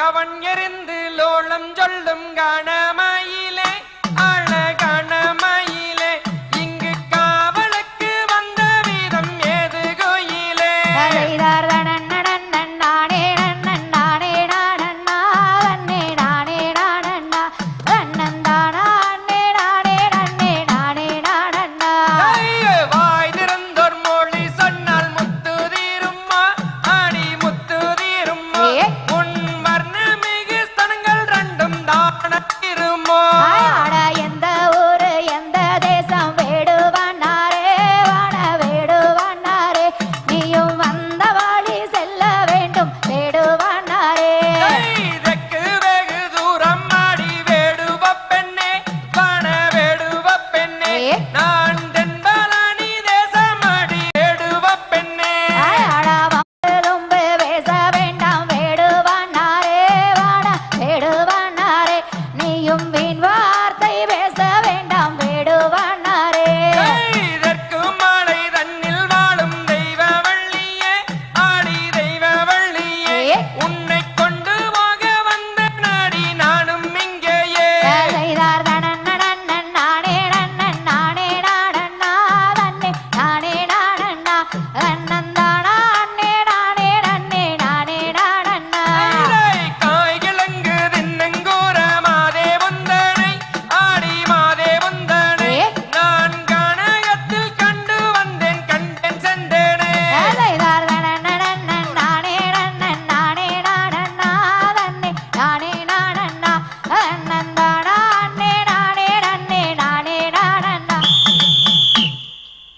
கவன் எறிந்து லோளம் சொல்லும் காணமாயி வீண் வார்த்தை பேச வேண்டாம் வேடுவனாரே இதற்கு மாலை தன்னில் வாழும் தெய்வ வள்ளியே ஆடி தெய்வ வள்ளியே. உன்னை கொண்டு போக வந்த நாடி நானும் இங்கேயே. செய்தார் தனன் நடன் நானே நன்னன் நானே நாடன்னா தன்னே நானே நாடன்னா